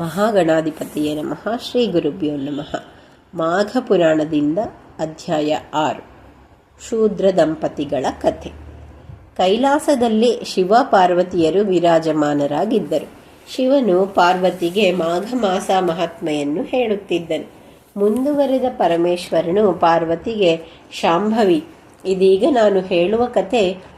ಮಹಾಗಣಾಧಿಪತಿಯೇ ನಮಃ, ಶ್ರೀ ಗುರುಭ್ಯೋ ನಮಃ. ಮಾಘ ಪುರಾಣದಿಂದ ಅಧ್ಯಾಯ ಆರು. ಶೂದ್ರ ದಂಪತಿಗಳ ಕಥೆ. ಕೈಲಾಸದಲ್ಲಿ ಶಿವ ಪಾರ್ವತಿಯರು ವಿರಾಜಮಾನರಾಗಿದ್ದರು. ಶಿವನು ಪಾರ್ವತಿಗೆ ಮಾಘ ಮಾಸ ಮಹಾತ್ಮೆಯನ್ನು ಹೇಳುತ್ತಿದ್ದನು. ಮುಂದುವರೆದ ಪರಮೇಶ್ವರನು ಪಾರ್ವತಿಗೆ, ಶಾಂಭವಿ, ಇದೀಗ ನಾನು ಹೇಳುವ ಕತೆ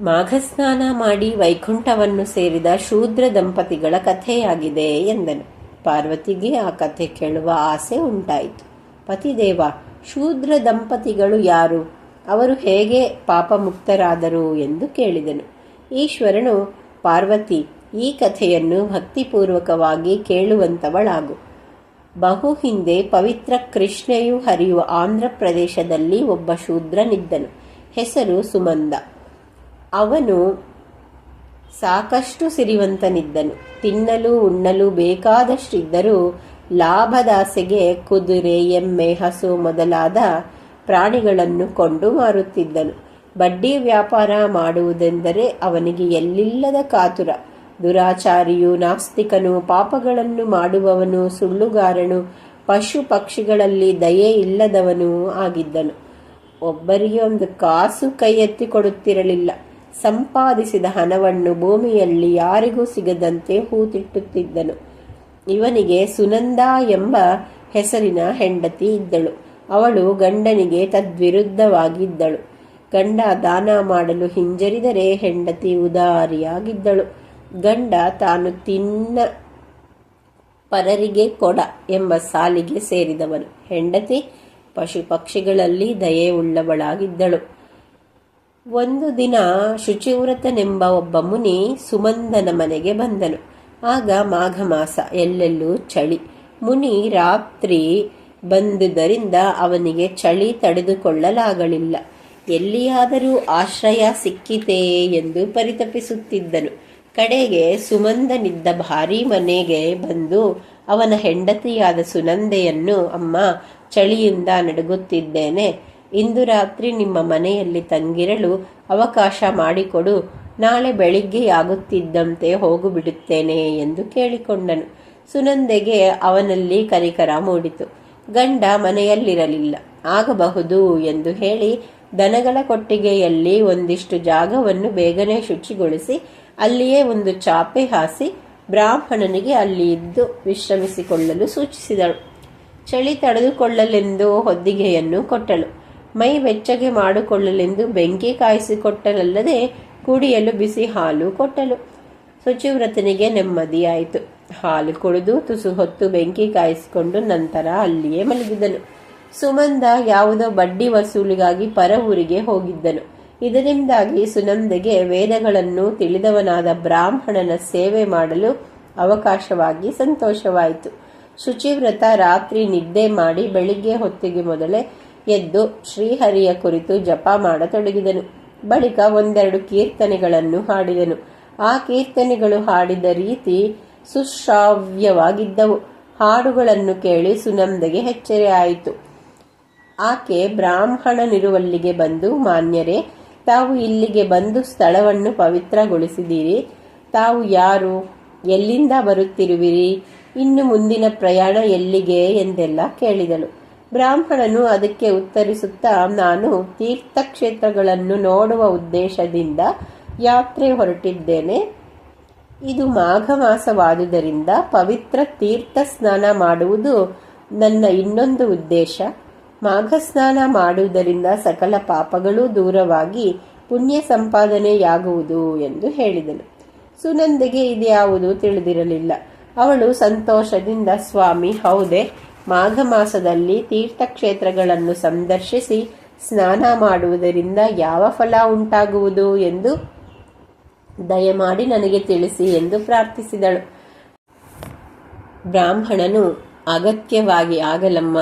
ಮಾಘಸ್ನಾನ ಮಾಡಿ ವೈಕುಂಠವನ್ನು ಸೇರಿದ ಶೂದ್ರ ದಂಪತಿಗಳ ಕಥೆಯಾಗಿದೆ ಎಂದನು. ಪಾರ್ವತಿಗೆ ಆ ಕಥೆ ಕೇಳುವ ಆಸೆ ಉಂಟಾಯಿತು. ಪತಿದೇವ, ಶೂದ್ರ ದಂಪತಿಗಳು ಯಾರು? ಅವರು ಹೇಗೆ ಪಾಪಮುಕ್ತರಾದರು ಎಂದು ಕೇಳಿದನು. ಈಶ್ವರನು, ಪಾರ್ವತಿ, ಈ ಕಥೆಯನ್ನು ಭಕ್ತಿಪೂರ್ವಕವಾಗಿ ಕೇಳುವಂತವಳಾಗು. ಬಹು ಹಿಂದೆ ಪವಿತ್ರ ಕೃಷ್ಣೆಯು ಹರಿಯುವ ಆಂಧ್ರ ಪ್ರದೇಶದಲ್ಲಿ ಒಬ್ಬ ಶೂದ್ರನಿದ್ದನು. ಹೆಸರು ಸುಮಂದ. ಅವನು ಸಾಕಷ್ಟು ಸಿರಿವಂತನಿದ್ದನು. ತಿನ್ನಲು, ಉಣ್ಣಲು ಬೇಕಾದಷ್ಟಿದ್ದರೂ ಲಾಭದಾಸೆಗೆ ಕುದುರೆ, ಎಮ್ಮೆ, ಹಸು ಮೊದಲಾದ ಪ್ರಾಣಿಗಳನ್ನು ಕೊಂಡು ಮಾರುತ್ತಿದ್ದನು. ಬಡ್ಡಿ ವ್ಯಾಪಾರ ಮಾಡುವುದೆಂದರೆ ಅವನಿಗೆ ಎಲ್ಲಿಲ್ಲದ ಕಾತುರ. ದುರಾಚಾರಿಯು ನಾಸ್ತಿಕನು ಪಾಪಗಳನ್ನು ಮಾಡುವವನು, ಸುಳ್ಳುಗಾರನು ಪಶು ಪಕ್ಷಿಗಳಲ್ಲಿ ದಯೆ ಇಲ್ಲದವನೂ ಆಗಿದ್ದನು. ಒಬ್ಬರಿಗೆ ಒಂದು ಕಾಸು ಕೈ ಎತ್ತಿ ಕೊಡುತ್ತಿರಲಿಲ್ಲ. ಸಂಪಾದಿಸಿದ ಹಣವನ್ನು ಭೂಮಿಯಲ್ಲಿ ಯಾರಿಗೂ ಸಿಗದಂತೆ ಹೂತಿಟ್ಟುತ್ತಿದ್ದನು. ಇವನಿಗೆ ಸುನಂದ ಎಂಬ ಹೆಸರಿನ ಹೆಂಡತಿ ಇದ್ದಳು. ಅವಳು ಗಂಡನಿಗೆ ತದ್ವಿರುದ್ಧವಾಗಿದ್ದಳು. ಗಂಡ ದಾನ ಮಾಡಲು ಹಿಂಜರಿದರೆ ಹೆಂಡತಿ ಉದಾರಿಯಾಗಿದ್ದಳು. ಗಂಡ ತಾನು ತಿನ್ನ ಪರರಿಗೆ ಕೊಡ ಎಂಬ ಸಾಲಿಗೆ ಸೇರಿದವನು. ಹೆಂಡತಿ ಪಶು ಪಕ್ಷಿಗಳಲ್ಲಿ ದಯೆ ಉಳ್ಳವಳಾಗಿದ್ದಳು ಒಂದು ದಿನ ಶುಚಿವ್ರತನೆಂಬ ಒಬ್ಬ ಮುನಿ ಸುಮಂದನ ಮನೆಗೆ ಬಂದನು. ಆಗ ಮಾಘ ಮಾಸ ಎಲ್ಲೆಲ್ಲೂ ಚಳಿ. ಮುನಿ ರಾತ್ರಿ ಬಂದುದರಿಂದ ಅವನಿಗೆ ಚಳಿ ತಡೆದುಕೊಳ್ಳಲಾಗಲಿಲ್ಲ. ಎಲ್ಲಿಯಾದರೂ ಆಶ್ರಯ ಸಿಕ್ಕಿತೇ ಎಂದು ಪರಿತಪಿಸುತ್ತಿದ್ದನು. ಕಡೆಗೆ ಸುಮಂದನಿದ್ದ ಭಾರೀ ಮನೆಗೆ ಬಂದು ಅವನ ಹೆಂಡತಿಯಾದ ಸುನಂದೆಯನ್ನು, ಅಮ್ಮ, ಚಳಿಯಿಂದ ನಡುಗುತ್ತಿದ್ದೇನೆ. ಇಂದು ರಾತ್ರಿ ನಿಮ್ಮ ಮನೆಯಲ್ಲಿ ತಂಗಿರಲು ಅವಕಾಶ ಮಾಡಿಕೊಡು. ನಾಳೆ ಬೆಳಿಗ್ಗೆಯಾಗುತ್ತಿದ್ದಂತೆ ಹೋಗು ಬಿಡುತ್ತೇನೆ ಎಂದು ಕೇಳಿಕೊಂಡನು. ಸುನಂದೆಗೆ ಅವನಲ್ಲಿ ಕರಿಕರ ಮೂಡಿತು. ಗಂಡ ಮನೆಯಲ್ಲಿರಲಿಲ್ಲ. ಆಗಬಹುದು ಎಂದು ಹೇಳಿ ದನಗಳ ಕೊಟ್ಟಿಗೆಯಲ್ಲಿ ಒಂದಿಷ್ಟು ಜಾಗವನ್ನು ಬೇಗನೆ ಶುಚಿಗೊಳಿಸಿ ಅಲ್ಲಿಯೇ ಒಂದು ಚಾಪೆ ಹಾಸಿ ಬ್ರಾಹ್ಮಣನಿಗೆ ಅಲ್ಲಿ ಇದ್ದು ವಿಶ್ರಮಿಸಿಕೊಳ್ಳಲು ಸೂಚಿಸಿದಳು. ಚಳಿ ತಡೆದುಕೊಳ್ಳಲೆಂದು ಹೊದ್ದಿಗೆಯನ್ನು ಕೊಟ್ಟಳು. ಮೈ ಬೆಚ್ಚಗೆ ಮಾಡಿಕೊಳ್ಳಲೆಂದು ಬೆಂಕಿ ಕಾಯಿಸಿಕೊಟ್ಟಲಲ್ಲದೆ ಕುಡಿಯಲು ಬಿಸಿ ಹಾಲು ಕೊಟ್ಟಳು ಶುಚಿವ್ರತನಿಗೆ ನೆಮ್ಮದಿಯಾಯಿತು. ಹಾಲು ಕುಡಿದು ತುಸು ಹೊತ್ತು ಬೆಂಕಿ ಕಾಯಿಸಿಕೊಂಡು ನಂತರ ಅಲ್ಲಿಯೇ ಮಲಗಿದನು. ಸುಮಂದ ಯಾವುದೋ ಬಡ್ಡಿ ವಸೂಲಿಗಾಗಿ ಪರ ಊರಿಗೆ ಹೋಗಿದ್ದನು. ಇದರಿಂದಾಗಿ ಸುನಂದೆಗೆ ವೇದಗಳನ್ನು ತಿಳಿದವನಾದ ಬ್ರಾಹ್ಮಣನ ಸೇವೆ ಮಾಡಲು ಅವಕಾಶವಾಗಿ ಸಂತೋಷವಾಯಿತು. ಶುಚಿವ್ರತ ರಾತ್ರಿ ನಿದ್ದೆ ಮಾಡಿ ಬೆಳಿಗ್ಗೆ ಹೊತ್ತಿಗೆ ಮೊದಲೇ ಎದ್ದು ಶ್ರೀಹರಿಯ ಕುರಿತು ಜಪ ಮಾಡತೊಡಗಿದನು. ಬಳಿಕ ಒಂದೆರಡು ಕೀರ್ತನೆಗಳನ್ನು ಹಾಡಿದನು. ಆ ಕೀರ್ತನೆಗಳು ಹಾಡಿದ ರೀತಿ ಸುಶ್ರಾವ್ಯವಾಗಿದ್ದವು. ಹಾಡುಗಳನ್ನು ಕೇಳಿ ಸುನಂದೆಗೆ ಎಚ್ಚರೆ ಆಯಿತು. ಆಕೆ ಬ್ರಾಹ್ಮಣನಿರುವಲ್ಲಿಗೆ ಬಂದು, ಮಾನ್ಯರೇ, ತಾವು ಇಲ್ಲಿಗೆ ಬಂದು ಸ್ಥಳವನ್ನು ಪವಿತ್ರಗೊಳಿಸಿದ್ದೀರಿ. ತಾವು ಯಾರು? ಎಲ್ಲಿಂದ ಬರುತ್ತಿರುವಿರಿ? ಇನ್ನು ಮುಂದಿನ ಪ್ರಯಾಣ ಎಲ್ಲಿಗೆ? ಎಂದೆಲ್ಲ ಕೇಳಿದಳು. ಬ್ರಾಹ್ಮಣನು ಅದಕ್ಕೆ ಉತ್ತರಿಸುತ್ತಾ, ನಾನು ತೀರ್ಥಕ್ಷೇತ್ರಗಳನ್ನು ನೋಡುವ ಉದ್ದೇಶದಿಂದ ಯಾತ್ರೆ ಹೊರಟಿದ್ದೇನೆ. ಇದು ಮಾಘ ಮಾಸವಾದುದರಿಂದ ಪವಿತ್ರ ತೀರ್ಥ ಸ್ನಾನ ಮಾಡುವುದು ನನ್ನ ಇನ್ನೊಂದು ಉದ್ದೇಶ. ಮಾಘ ಸ್ನಾನ ಮಾಡುವುದರಿಂದ ಸಕಲ ಪಾಪಗಳೂ ದೂರವಾಗಿ ಪುಣ್ಯ ಸಂಪಾದನೆಯಾಗುವುದು ಎಂದು ಹೇಳಿದನು. ಸುನಂದಿಗೆ ಇದ್ಯಾವುದು ತಿಳಿದಿರಲಿಲ್ಲ. ಅವಳು ಸಂತೋಷದಿಂದ, ಸ್ವಾಮಿ, ಹೌದೇ ಮಾಘ ಮಾಸದಲ್ಲಿ ತೀರ್ಥಕ್ಷೇತ್ರಗಳನ್ನು ಸಂದರ್ಶಿಸಿ ಸ್ನಾನ ಮಾಡುವುದರಿಂದ ಯಾವ ಫಲ ಉಂಟಾಗುವುದು ಎಂದು ದಯಮಾಡಿ ನನಗೆ ತಿಳಿಸಿ ಎಂದು ಪ್ರಾರ್ಥಿಸಿದಳು. ಬ್ರಾಹ್ಮಣನು, ಅಗತ್ಯವಾಗಿ ಆಗಲಮ್ಮ.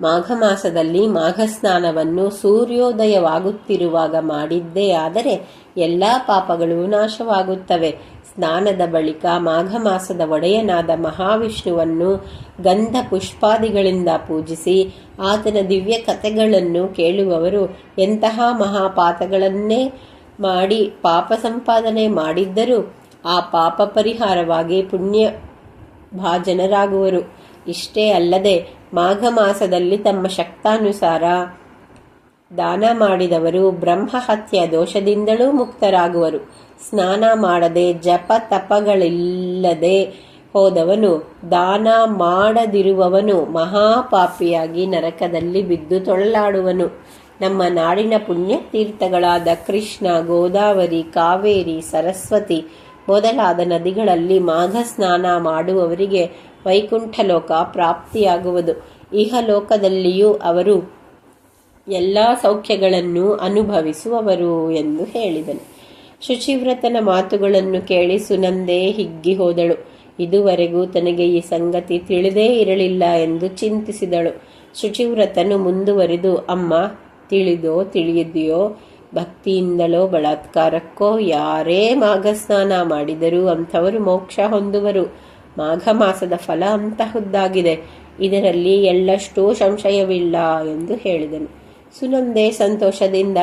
ಮಾಘ ಮಾಸದಲ್ಲಿ ಮಾಘ ಸ್ನಾನವನ್ನು ಸೂರ್ಯೋದಯವಾಗುತ್ತಿರುವಾಗ ಮಾಡಿದ್ದೇ ಆದರೆ ಎಲ್ಲಾ ಪಾಪಗಳು ನಾಶವಾಗುತ್ತವೆ. ಸ್ನಾನದ ಬಳಿಕ ಮಾಘ ಮಾಸದ ಒಡೆಯನಾದ ಮಹಾವಿಷ್ಣುವನ್ನು ಗಂಧ ಪುಷ್ಪಾದಿಗಳಿಂದ ಪೂಜಿಸಿ ಆತನ ದಿವ್ಯ ಕಥೆಗಳನ್ನು ಕೇಳುವವರು ಎಂತಹ ಮಹಾಪಾತಗಳನ್ನೇ ಮಾಡಿ ಪಾಪ ಸಂಪಾದನೆ ಮಾಡಿದ್ದರೂ ಆ ಪಾಪ ಪರಿಹಾರವಾಗಿ ಪುಣ್ಯ ಭಾಜನರಾಗುವರು ಇಷ್ಟೇ ಅಲ್ಲದೆ ಮಾಘ ಮಾಸದಲ್ಲಿ ತಮ್ಮ ಶಕ್ತಾನುಸಾರ ದಾನ ಮಾಡಿದವರು ಬ್ರಹ್ಮಹತ್ಯ ದೋಷದಿಂದಲೂ ಮುಕ್ತರಾಗುವರು. ಸ್ನಾನ ಮಾಡದೆ ಜಪ ತಪಗಳಿಲ್ಲದೆ ಹೋದವನು, ದಾನ ಮಾಡದಿರುವವನು ಮಹಾಪಾಪಿಯಾಗಿ ನರಕದಲ್ಲಿ ಬಿದ್ದು ತೊಳಲಾಡುವನು ನಮ್ಮ ನಾಡಿನ ಪುಣ್ಯ ತೀರ್ಥಗಳಾದ ಕೃಷ್ಣ, ಗೋದಾವರಿ, ಕಾವೇರಿ, ಸರಸ್ವತಿ ಮೊದಲಾದ ನದಿಗಳಲ್ಲಿ ಮಾಘ ಸ್ನಾನ ಮಾಡುವವರಿಗೆ ವೈಕುಂಠ ಲೋಕ ಪ್ರಾಪ್ತಿಯಾಗುವುದು. ಇಹಲೋಕದಲ್ಲಿಯೂ ಅವರು ಎಲ್ಲ ಸೌಖ್ಯಗಳನ್ನು ಅನುಭವಿಸುವವರು ಎಂದು ಹೇಳಿದನು. ಶುಚಿವ್ರತನ ಮಾತುಗಳನ್ನು ಕೇಳಿ ಸುನಂದೆ ಹಿಗ್ಗಿ ಹೋದಳು. ಇದುವರೆಗೂ ತನಗೆ ಈ ಸಂಗತಿ ತಿಳಿದೇ ಇರಲಿಲ್ಲ ಎಂದು ಚಿಂತಿಸಿದಳು. ಶುಚಿವ್ರತನು ಮುಂದುವರಿದು, ಅಮ್ಮ, ತಿಳಿದೋ ತಿಳಿಯದೆಯೋ? ಭಕ್ತಿಯಿಂದಲೋ ಬಲಾತ್ಕಾರಕ್ಕೋ? ಯಾರೇ ಮಾಘಸ್ನಾನ ಮಾಡಿದರೂ ಅಂಥವರು ಮೋಕ್ಷ ಹೊಂದುವರು. ಮಾಘ ಮಾಸದ ಫಲ ಅಂತಹುದ್ದಾಗಿದೆ. ಇದರಲ್ಲಿ ಎಳ್ಳಷ್ಟೂ ಸಂಶಯವಿಲ್ಲ ಎಂದು ಹೇಳಿದನು. ಸುನಂದೆ ಸಂತೋಷದಿಂದ,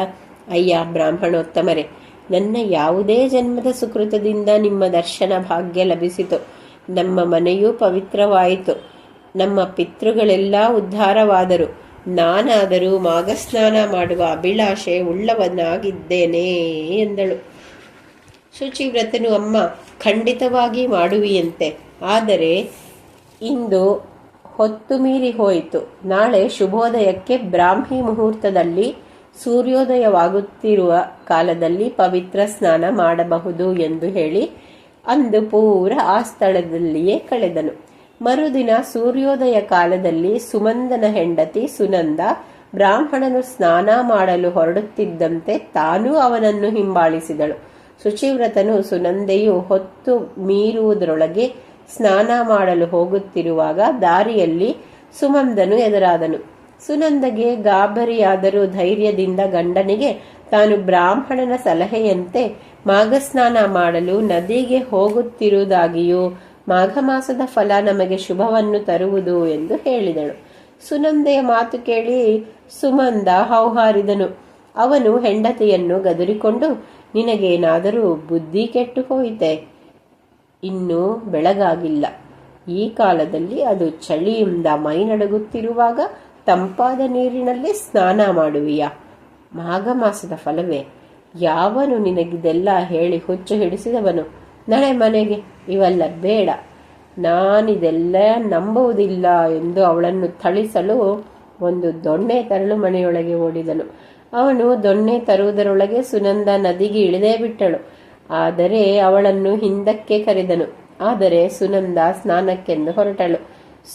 ಅಯ್ಯ, ಬ್ರಾಹ್ಮಣೋತ್ತಮರೇ, ನನ್ನ ಯಾವುದೇ ಜನ್ಮದ ಸುಕೃತದಿಂದ ನಿಮ್ಮ ದರ್ಶನ ಭಾಗ್ಯ ಲಭಿಸಿತು. ನಮ್ಮ ಮನೆಯೂ ಪವಿತ್ರವಾಯಿತು. ನಮ್ಮ ಪಿತೃಗಳೆಲ್ಲ ಉದ್ಧಾರವಾದರು. ನಾನಾದರೂ ಮಾಘಸ್ನಾನ ಮಾಡುವ ಅಭಿಲಾಷೆ ಉಳ್ಳವನಾಗಿದ್ದೇನೆ, ಎಂದಳು. ಶುಚಿವ್ರತನು, ಅಮ್ಮ, ಖಂಡಿತವಾಗಿ ಮಾಡುವಿಯಂತೆ. ಆದರೆ ಇಂದು ಹೊತ್ತು ಮೀರಿ ಹೋಯಿತು. ನಾಳೆ ಶುಭೋದಯಕ್ಕೆ ಬ್ರಾಹ್ಮಿ ಮುಹೂರ್ತದಲ್ಲಿ ಸೂರ್ಯೋದಯವಾಗುತ್ತಿರುವ ಕಾಲದಲ್ಲಿ ಪವಿತ್ರ ಸ್ನಾನ ಮಾಡಬಹುದು ಎಂದು ಹೇಳಿ ಅಂದು ಪೂರ ಆ ಸ್ಥಳದಲ್ಲಿಯೇ ಕಳೆದನು. ಮರುದಿನ ಸೂರ್ಯೋದಯ ಕಾಲದಲ್ಲಿ ಸುಮಂದನ ಹೆಂಡತಿ ಸುನಂದ ಬ್ರಾಹ್ಮಣನು ಸ್ನಾನ ಮಾಡಲು ಹೊರಡುತ್ತಿದ್ದಂತೆ ತಾನೂ ಅವನನ್ನು ಹಿಂಬಾಲಿಸಿದಳು. ಶುಚಿವ್ರತನು ಸುನಂದೆಯು ಹೊತ್ತು ಮೀರುವುದರೊಳಗೆ ಸ್ನಾನ ಮಾಡಲು ಹೋಗುತ್ತಿರುವಾಗ ದಾರಿಯಲ್ಲಿ ಸುಮಂದನು ಎದುರಾದನು. ಸುನಂದಗೆ ಗಾಬರಿಯಾದರೂ ಧೈರ್ಯದಿಂದ ಗಂಡನಿಗೆ, ತಾನು ಬ್ರಾಹ್ಮಣನ ಸಲಹೆಯಂತೆ ಮಾಘಸ್ನಾನ ಮಾಡಲು ನದಿಗೆ ಹೋಗುತ್ತಿರುವುದಾಗಿಯೂ ಮಾಘ ಮಾಸದ ಫಲ ನಮಗೆ ಶುಭವನ್ನು ತರುವುದು ಎಂದು ಹೇಳಿದಳು. ಸುನಂದೆಯ ಮಾತು ಕೇಳಿ ಸುಮಂದ ಹೌಹಾರಿದನು. ಅವನು ಹೆಂಡತಿಯನ್ನು ಗದರಿಕೊಂಡು, ನಿನಗೇನಾದರೂ ಬುದ್ಧಿ ಕೆಟ್ಟು ಹೋಯಿತೆ? ಇನ್ನೂ ಬೆಳಗಾಗಿಲ್ಲ. ಈ ಕಾಲದಲ್ಲಿ ಅದು ಚಳಿಯಿಂದ ಮೈನಡಗುತ್ತಿರುವಾಗ ತಂಪಾದ ನೀರಿನಲ್ಲಿ ಸ್ನಾನ ಮಾಡುವಿಯಾ? ಮಾಘ ಮಾಸದ ಫಲವೇ? ಯಾವನು ನಿನಗಿದೆಲ್ಲ ಹೇಳಿ ಹುಚ್ಚು ಹಿಡಿಸಿದವನು? ನಳೆ ಮನೆಗೆ, ಇವೆಲ್ಲ ಬೇಡ. ನಾನಿದೆಲ್ಲ ನಂಬುವುದಿಲ್ಲ ಎಂದು ಅವಳನ್ನು ಥಳಿಸಲು ಒಂದು ದೊಣ್ಣೆ ತರಲು ಮನೆಯೊಳಗೆ ಓಡಿದನು. ಅವನು ದೊಣ್ಣೆ ತರುವುದರೊಳಗೆ ಸುನಂದ ನದಿಗೆ ಇಳಿದೇ ಬಿಟ್ಟಳು. ಆದರೆ ಅವಳನ್ನು ಹಿಂದಕ್ಕೆ ಕರೆದನು. ಆದರೆ ಸುನಂದ ಸ್ನಾನಕ್ಕೆಂದು ಹೊರಟಳು.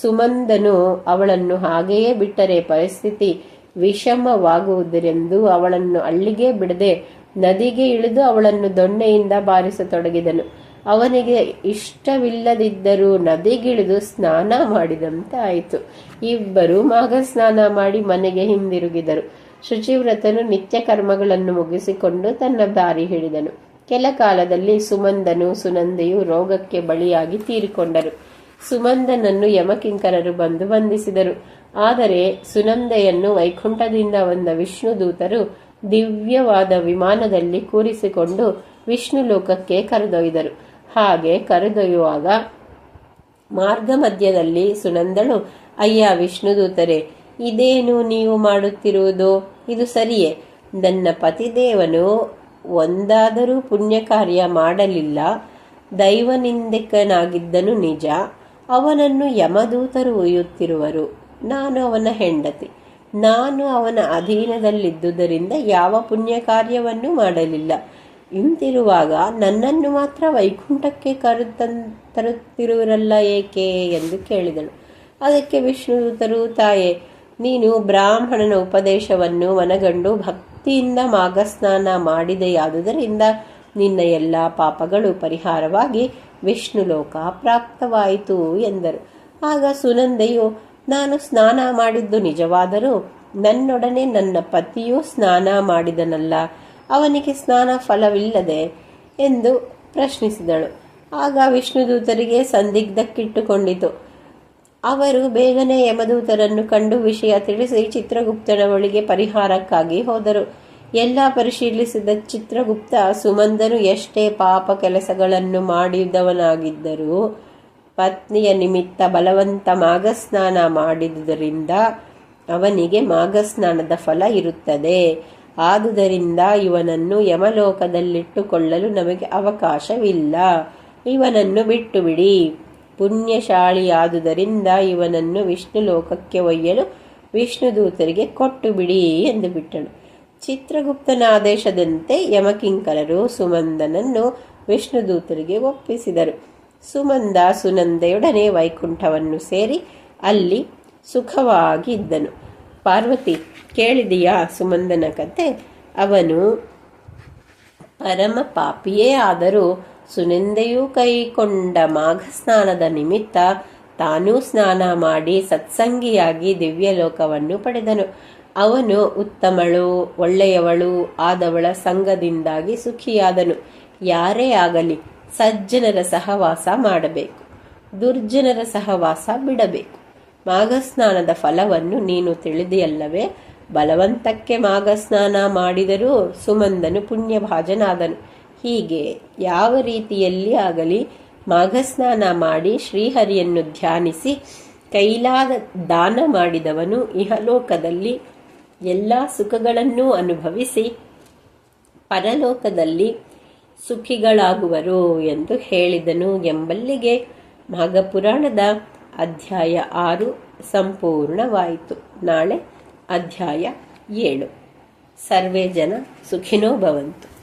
ಸುಮಂದನು ಅವಳನ್ನು ಹಾಗೆಯೇ ಬಿಟ್ಟರೆ ಪರಿಸ್ಥಿತಿ ವಿಷಮವಾಗುವುದರೆಂದು ಅವಳನ್ನು ಅಲ್ಲಿಗೆ ಬಿಡದೆ ನದಿಗೆ ಇಳಿದು ಅವಳನ್ನು ದೊಣ್ಣೆಯಿಂದ ಬಾರಿಸತೊಡಗಿದನು. ಅವನಿಗೆ ಇಷ್ಟವಿಲ್ಲದಿದ್ದರೂ ನದಿಗಿಳಿದು ಸ್ನಾನ ಮಾಡಿದಂತೆ ಆಯಿತು ಇಬ್ಬರು ಮಾಘ ಸ್ನಾನ ಮಾಡಿ ಮನೆಗೆ ಹಿಂದಿರುಗಿದರು. ಶುಚಿವ್ರತನು ನಿತ್ಯ ಕರ್ಮಗಳನ್ನು ಮುಗಿಸಿಕೊಂಡು ತನ್ನ ದಾರಿ ಹಿಡಿದನು. ಕೆಲ ಕಾಲದಲ್ಲಿ ಸುಮಂದನು ಸುನಂದೆಯು ರೋಗಕ್ಕೆ ಬಳಿಯಾಗಿ ತೀರಿಕೊಂಡರು. ಸುಮಂದನನ್ನು ಯಮಕಿಂಕರರು ಬಂದು ಬಂಧಿಸಿದರು ಆದರೆ ಸುನಂದೆಯನ್ನು ವೈಕುಂಠದಿಂದ ಬಂದ ವಿಷ್ಣು ದೂತರು ದಿವ್ಯವಾದ ವಿಮಾನದಲ್ಲಿ ಕೂರಿಸಿಕೊಂಡು ವಿಷ್ಣು ಲೋಕಕ್ಕೆ ಕರೆದೊಯ್ದರು. ಹಾಗೆ ಕರೆದೊಯ್ಯುವಾಗ ಮಾರ್ಗ ಮಧ್ಯದಲ್ಲಿ ಸುನಂದಳು, ಅಯ್ಯ ವಿಷ್ಣು ದೂತರೇ, ಇದೇನು ನೀವು ಮಾಡುತ್ತಿರುವುದು? ಇದು ಸರಿಯೇ? ನನ್ನ ಪತಿದೇವನು ಒಂದಾದರೂ ಪುಣ್ಯ ಕಾರ್ಯ ಮಾಡಲಿಲ್ಲ, ದೈವನಿಂದಕನಾಗಿದ್ದನು ನಿಜ. ಅವನನ್ನು ಯಮದೂತರು ಒಯ್ಯುತ್ತಿರುವರು. ನಾನು ಅವನ ಹೆಂಡತಿ. ನಾನು ಅವನ ಅಧೀನದಲ್ಲಿದ್ದುದರಿಂದ ಯಾವ ಪುಣ್ಯ ಕಾರ್ಯವನ್ನು ಮಾಡಲಿಲ್ಲ. ಇಂತಿರುವಾಗ ನನ್ನನ್ನು ಮಾತ್ರ ವೈಕುಂಠಕ್ಕೆ ಕರೆತನ್ ತರುತ್ತಿರುವರಲ್ಲ ಏಕೆ ಎಂದು ಕೇಳಿದಳು. ಅದಕ್ಕೆ ವಿಷ್ಣುದೂತರು, ತಾಯೇ, ನೀನು ಬ್ರಾಹ್ಮಣನ ಉಪದೇಶವನ್ನು ಮನಗಂಡು ಭಕ್ತಿಯಿಂದ ಮಾಘಸ್ನಾನ ಮಾಡಿದೆಯಾದುದರಿಂದ ನಿನ್ನ ಎಲ್ಲ ಪಾಪಗಳು ಪರಿಹಾರವಾಗಿ ವಿಷ್ಣು ಲೋಕ ಪ್ರಾಪ್ತವಾಯಿತು ಎಂದರು. ಆಗ ಸುನಂದೆಯು, ನಾನು ಸ್ನಾನ ಮಾಡಿದ್ದು ನಿಜವಾದರೂ ನನ್ನೊಡನೆ ನನ್ನ ಪತಿಯೂ ಸ್ನಾನ ಮಾಡಿದನಲ್ಲ, ಅವನಿಗೆ ಸ್ನಾನ ಫಲವಿಲ್ಲದೆ ಎಂದು ಪ್ರಶ್ನಿಸಿದಳು. ಆಗ ವಿಷ್ಣುದೂತರಿಗೆ ಸಂದಿಗ್ಧಕ್ಕಿಟ್ಟುಕೊಂಡಿತು. ಅವರು ಬೇಗನೆ ಯಮದೂತರನ್ನು ಕಂಡು ವಿಷಯ ತಿಳಿಸಿ ಚಿತ್ರಗುಪ್ತನ ಬಳಿಗೆ ಪರಿಹಾರಕ್ಕಾಗಿ ಹೋದರು. ಎಲ್ಲ ಪರಿಶೀಲಿಸಿದ ಚಿತ್ರಗುಪ್ತ ಸುಮಂದನು ಎಷ್ಟೇ ಪಾಪ ಕೆಲಸಗಳನ್ನು ಮಾಡಿದವನಾಗಿದ್ದರೂ, ಪತ್ನಿಯ ನಿಮಿತ್ತ ಬಲವಂತ ಮಾಘಸ್ನಾನ ಮಾಡಿದುದರಿಂದ ಅವನಿಗೆ ಮಾಘಸ್ನಾನದ ಫಲ ಇರುತ್ತದೆ. ಆದುದರಿಂದ ಇವನನ್ನು ಯಮಲೋಕದಲ್ಲಿಟ್ಟುಕೊಳ್ಳಲು ನಮಗೆ ಅವಕಾಶವಿಲ್ಲ. ಇವನನ್ನು ಬಿಟ್ಟು ಬಿಡಿ ಪುಣ್ಯಶಾಳಿಯಾದುದರಿಂದ ಇವನನ್ನು ವಿಷ್ಣು ಲೋಕಕ್ಕೆ ಒಯ್ಯಲು ವಿಷ್ಣುದೂತರಿಗೆ ಕೊಟ್ಟು ಬಿಡಿ ಎಂದು ಬಿಟ್ಟಳು. ಚಿತ್ರಗುಪ್ತನ ಆದೇಶದಂತೆ ಯಮಕಿಂಕರರು ಸುಮಂದನನ್ನು ವಿಷ್ಣುದೂತರಿಗೆ ಒಪ್ಪಿಸಿದರು. ಸುಮಂದ ಸುನಂದೆಯೊಡನೆ ವೈಕುಂಠವನ್ನು ಸೇರಿ ಅಲ್ಲಿ ಸುಖವಾಗಿ ಇದ್ದನು ಪಾರ್ವತಿ, ಕೇಳಿದೆಯಾ ಸುಮಂದನ ಕತೆ? ಅವನು ಪರಮ ಪಾಪಿಯೇ ಆದರೂ ಸುನಂದೆಯೂ ಕೈಕೊಂಡ ಮಾಘ ಸ್ನಾನದ ನಿಮಿತ್ತ ತಾನೂ ಸ್ನಾನ ಮಾಡಿ ಸತ್ಸಂಗಿಯಾಗಿ ದಿವ್ಯಲೋಕವನ್ನು ಪಡೆದನು. ಅವನು ಉತ್ತಮಳು, ಒಳ್ಳೆಯವಳು, ಆದವಳ ಸಂಘದಿಂದಾಗಿ ಸುಖಿಯಾದನು. ಯಾರೇ ಆಗಲಿ ಸಜ್ಜನರ ಸಹವಾಸ ಮಾಡಬೇಕು, ದುರ್ಜನರ ಸಹವಾಸ ಬಿಡಬೇಕು. ಮಾಘಸ್ನಾನದ ಫಲವನ್ನು ನೀನು ತಿಳಿದೆಯಲ್ಲವೇ? ಬಲವಂತಕ್ಕೆ ಮಾಘಸ್ನಾನ ಮಾಡಿದರೂ ಸುಮಂದನು ಪುಣ್ಯಭಾಜನಾದನು. ಹೀಗೆ ಯಾವ ರೀತಿಯಲ್ಲಿ ಆಗಲಿ ಮಾಘಸ್ನಾನ ಮಾಡಿ ಶ್ರೀಹರಿಯನ್ನು ಧ್ಯಾನಿಸಿ ಕೈಲಾದ ದಾನ ಮಾಡಿದವನು ಇಹಲೋಕದಲ್ಲಿ ಎಲ್ಲ ಸುಖಗಳನ್ನೂ ಅನುಭವಿಸಿ ಪರಲೋಕದಲ್ಲಿ ಸುಖಿಗಳಾಗುವರು ಎಂದು ಹೇಳಿದನು ಎಂಬಲ್ಲಿಗೆ ಮಾಘಪುರಾಣದ ಅಧ್ಯಾಯ ಆರು ಸಂಪೂರ್ಣವಾಯಿತು. ನಾಳೆ ಅಧ್ಯಾಯ ಏಳು. ಸರ್ವೇ ಜನ ಸುಖಿನೋ ಭವಂತು.